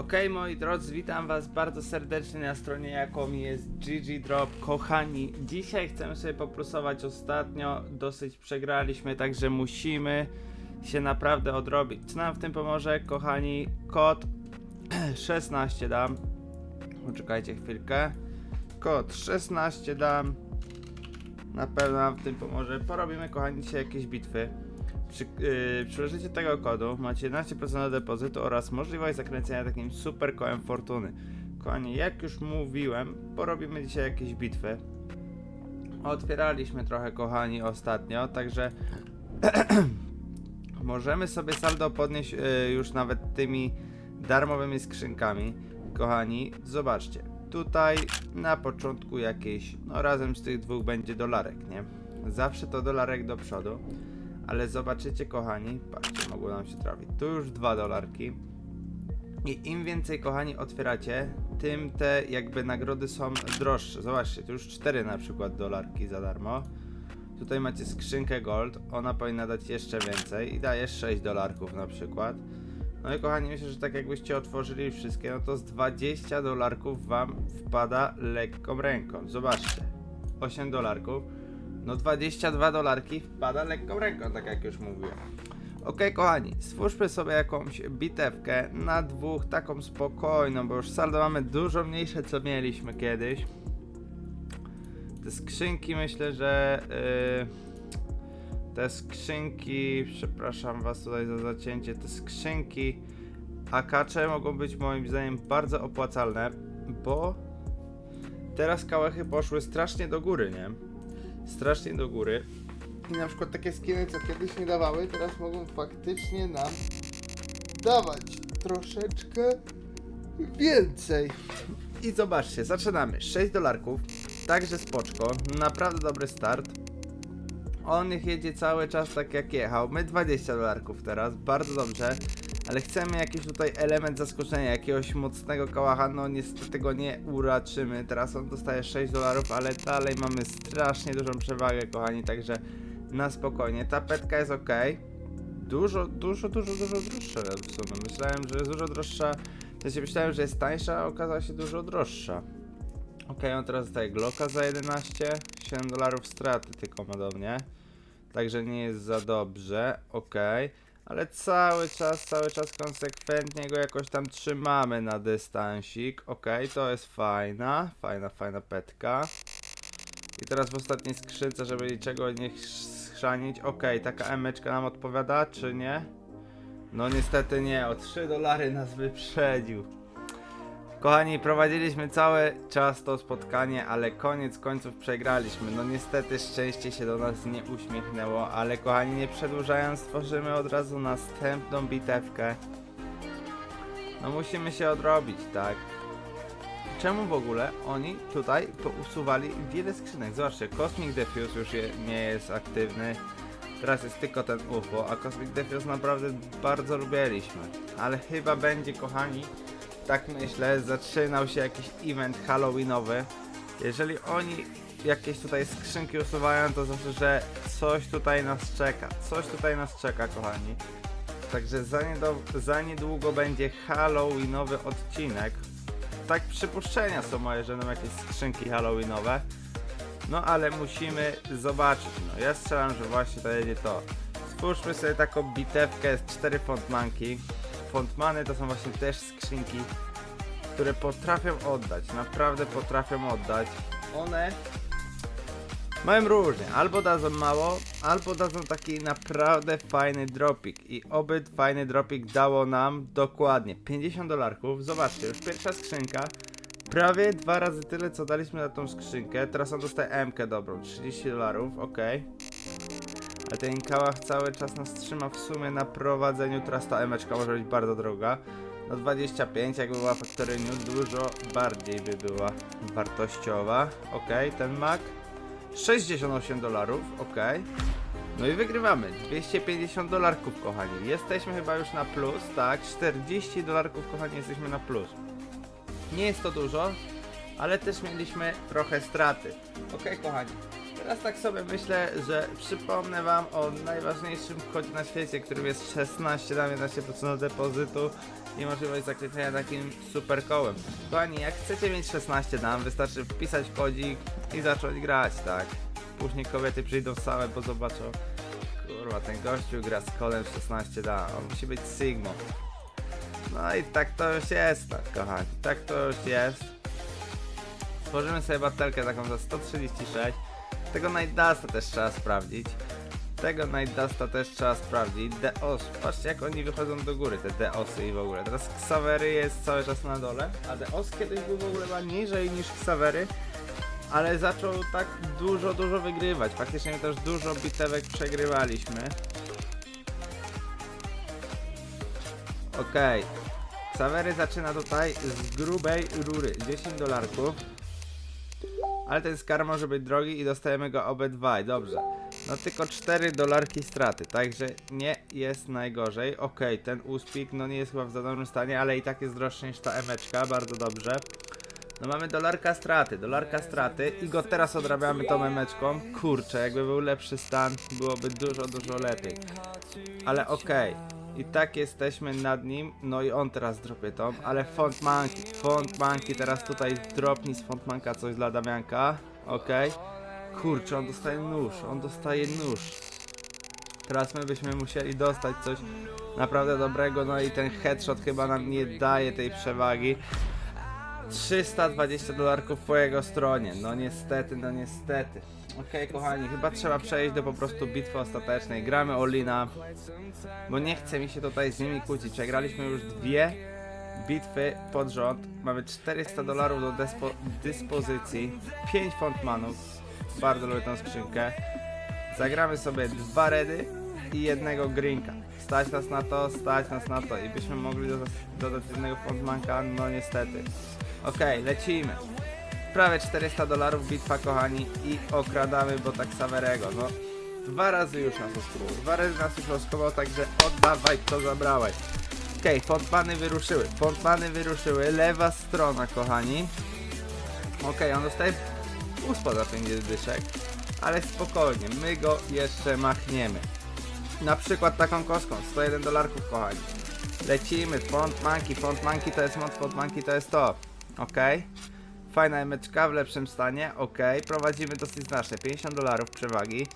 Okej moi drodzy, witam was bardzo serdecznie na stronie jaką jest GG Drop. Kochani, dzisiaj chcemy sobie poplusować ostatnio, dosyć przegraliśmy, także musimy się naprawdę odrobić. Co nam w tym pomoże, kochani? Kod 16 dam. Poczekajcie chwilkę. Kod 16 dam. Na pewno nam w tym pomoże. Porobimy, kochani, dzisiaj jakieś bitwy. Przy, yy, użyciu tego kodu macie 11% do depozytu oraz możliwość zakręcenia takim super kołem fortuny. Kochani, jak już mówiłem, porobimy dzisiaj jakieś bitwy. Otwieraliśmy trochę, kochani, ostatnio, także możemy sobie saldo podnieść yy, już nawet tymi darmowymi skrzynkami. Kochani, zobaczcie. Tutaj na początku jakieś, no razem z tych dwóch będzie dolarek, nie? Zawsze to dolarek do przodu. Ale zobaczycie, kochani, patrzcie, mogło nam się trafić. Tu już dwa dolarki. I im więcej, kochani, otwieracie, tym te jakby nagrody są droższe. Zobaczcie, tu już cztery na przykład dolarki za darmo. Tutaj macie skrzynkę gold, ona powinna dać jeszcze więcej i daje 6 dolarków na przykład. No i kochani, myślę, że tak jakbyście otworzyli wszystkie, no to z 20 dolarków wam wpada lekką ręką. Zobaczcie, 8 dolarków. No 22 dolarki wpada lekką ręką, tak jak już mówiłem. Okej, kochani, stwórzmy sobie jakąś bitewkę na dwóch, taką spokojną, bo już saldo mamy dużo mniejsze, co mieliśmy kiedyś. Te skrzynki myślę, że... Yy, te skrzynki, przepraszam was tutaj za zacięcie, te skrzynki akacze mogą być moim zdaniem bardzo opłacalne, bo teraz kałechy poszły strasznie do góry, nie? Strasznie do góry. I na przykład takie skiny, co kiedyś nie dawały, teraz mogą faktycznie nam dawać troszeczkę więcej. I zobaczcie, zaczynamy. 6 dolarków, także spoczko, naprawdę dobry start. On niech jedzie cały czas tak jak jechał. My 20 dolarków teraz, bardzo dobrze. Ale chcemy jakiś tutaj element zaskoczenia, jakiegoś mocnego kałacha, no niestety go nie uraczymy. Teraz on dostaje 6 dolarów, ale dalej mamy strasznie dużą przewagę, kochani, także na spokojnie. Ta petka jest ok. Dużo, dużo, dużo, dużo droższa w sumie. Myślałem, że jest dużo droższa. W sensie myślałem, że jest tańsza, a okazała się dużo droższa. Ok, on teraz dostaje Glocka za 11, 7 dolarów straty tylko ma do mnie. Także nie jest za dobrze, ok. Ale cały czas, cały czas konsekwentnie go jakoś tam trzymamy na dystansik. Ok, to jest fajna, fajna, fajna petka. I teraz w ostatniej skrzynce, żeby niczego nie schrzanić. Ok, taka emeczka nam odpowiada, czy nie? No niestety nie, o 3 dolary nas wyprzedził. Kochani, prowadziliśmy cały czas to spotkanie, ale koniec końców przegraliśmy. No niestety szczęście się do nas nie uśmiechnęło, ale kochani, nie przedłużając, stworzymy od razu następną bitewkę. No musimy się odrobić, tak? Czemu w ogóle oni tutaj usuwali wiele skrzynek? Zobaczcie, Cosmic Defuse już je, nie jest aktywny. Teraz jest tylko ten UFO, a Cosmic Defuse naprawdę bardzo lubiliśmy. Ale chyba będzie, kochani, tak myślę, zaczynał się jakiś event halloweenowy. Jeżeli oni jakieś tutaj skrzynki usuwają, to znaczy, że coś tutaj nas czeka. Coś tutaj nas czeka, kochani. Także za, za niedługo będzie halloweenowy odcinek. Tak przypuszczenia są moje, że będą jakieś skrzynki halloweenowe. No ale musimy zobaczyć. No ja strzelam, że właśnie to jedzie to. Spójrzmy sobie taką bitewkę z 4 fontmanki. Fontmany to są właśnie też skrzynki, które potrafią oddać, naprawdę potrafią oddać. One mają różnie, albo dadzą mało, albo dadzą taki naprawdę fajny dropik. I oby fajny dropik dało nam dokładnie 50 dolarków. Zobaczcie, już pierwsza skrzynka. Prawie dwa razy tyle, co daliśmy na tą skrzynkę. Teraz on dostaje MK dobrą, 30 dolarów, ok. Ale ten kałach cały czas nas trzyma w sumie na prowadzeniu. Teraz ta emeczka może być bardzo droga. No 25, jakby była Factory dużo bardziej by była wartościowa. Ok, ten Mac. 68 dolarów, ok. No i wygrywamy. 250 dolarków, kochani. Jesteśmy chyba już na plus, tak? 40 dolarków, kochani, jesteśmy na plus. Nie jest to dużo, ale też mieliśmy trochę straty. Ok, kochani. Teraz tak sobie myślę, że przypomnę wam o najważniejszym kodzie na świecie, którym jest 16 na 11% depozytu i możliwość zakręcenia takim super kołem. Kochani, jak chcecie mieć 16 dam, wystarczy wpisać kodzik i zacząć grać, tak? Później kobiety przyjdą same, bo zobaczą, kurwa, ten gościu gra z kolem 16 dam, on musi być Sigma. No i tak to już jest, tak, kochani, tak to już jest. Stworzymy sobie batelkę taką za 136. Tego Night Dusta też trzeba sprawdzić. Tego Night Dusta też trzeba sprawdzić. Deos, patrzcie jak oni wychodzą do góry, te Deosy i w ogóle. Teraz Xavery jest cały czas na dole, a Deos kiedyś był w ogóle chyba niżej niż Xavery. Ale zaczął tak dużo, dużo wygrywać. Faktycznie też dużo bitewek przegrywaliśmy. Okej. Xavery zaczyna tutaj z grubej rury. 10 dolarków. Ale ten skar może być drogi i dostajemy go obydwaj, dobrze. No tylko 4 dolarki straty, także nie jest najgorzej. Okej, ten uspik no nie jest chyba w za dobrym stanie, ale i tak jest droższy niż ta emeczka, bardzo dobrze. No mamy dolarka straty, dolarka straty i go teraz odrabiamy tą emeczką. Kurczę, jakby był lepszy stan, byłoby dużo, dużo lepiej. Ale okej. I tak jesteśmy nad nim, no i on teraz dropie tą, ale Font Monkey, Font Monkey teraz tutaj dropni z Font Manka coś dla Damianka, okej. Kurczę, on dostaje nóż, on dostaje nóż. Teraz my byśmy musieli dostać coś naprawdę dobrego, no i ten headshot chyba nam nie daje tej przewagi. 320 dolarków po jego stronie, no niestety, no niestety. Okej kochani, chyba trzeba przejść do po prostu bitwy ostatecznej. Gramy Olina, bo nie chce mi się tutaj z nimi kłócić. Przegraliśmy już dwie bitwy pod rząd. Mamy 400 dolarów do despo- dyspozycji, 5 fontmanów. Bardzo lubię tą skrzynkę. Zagramy sobie dwa redy i jednego grinka. Stać nas na to, stać nas na to i byśmy mogli dodać jednego fontmanka, no niestety. Okej, lecimy. Prawie 400 dolarów bitwa kochani i okradamy Bota Xaverego, no dwa razy już nas oskubował, dwa razy nas już oskubował, także oddawaj co zabrałeś. Okej, fontmany wyruszyły, fontmany wyruszyły, lewa strona kochani. Okej, on dostaje uspa za 5 dyszek, ale spokojnie, my go jeszcze machniemy. Na przykład taką kostką, 101 dolarków kochani. Lecimy, font monkey, font monkey to jest mod, font monkey to jest to. Okej. Fajna emeczka w lepszym stanie, ok. Prowadzimy dosyć znacznie, 50 dolarów przewagi.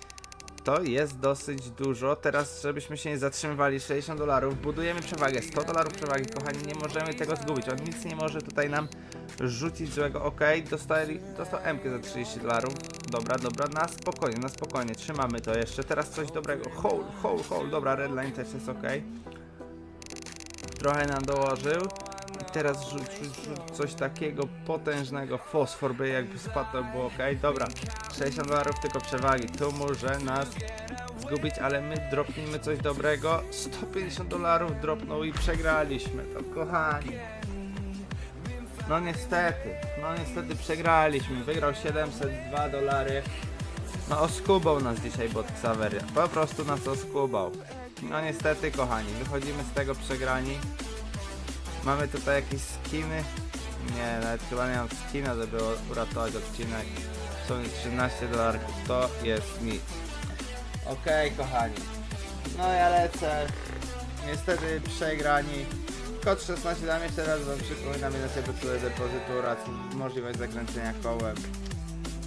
To jest dosyć dużo. Teraz, żebyśmy się nie zatrzymywali, 60 dolarów. Budujemy przewagę, 100 dolarów przewagi, kochani, nie możemy tego zgubić. On nic nie może tutaj nam rzucić złego, ok. Dostali, dostał M za 30 dolarów. Dobra, dobra, na spokojnie, na spokojnie. Trzymamy to jeszcze. Teraz coś dobrego. Hole, hole, hole. Dobra, redline też jest ok. Trochę nam dołożył. Teraz rzuć, rzuć, rzuć coś takiego potężnego. Fosfor by jakby spadł, to ok. Dobra, 60 dolarów tylko przewagi. Tu może nas zgubić, ale my dropnijmy coś dobrego. 150 dolarów dropnął i przegraliśmy to, kochani. No niestety, no niestety przegraliśmy. Wygrał 702 dolary. No oskubał nas dzisiaj bot Xaveria. Po prostu nas oskubał. No niestety kochani, wychodzimy z tego przegrani. Mamy tutaj jakieś skiny. Nie, nawet chyba nie mam skina, żeby uratować odcinek. Są 13 dolarów, to jest nic. Okej kochani. No ja lecę. Niestety przegrani. Kod 16 dam jeszcze raz wam przypominam, jeden sobie czuję depozytu oraz możliwość zakręcenia kołem.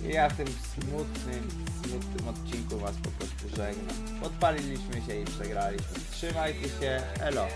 I ja w tym smutnym, smutnym odcinku was po prostu żegnam. Odpaliliśmy się i przegraliśmy. Trzymajcie się, elo.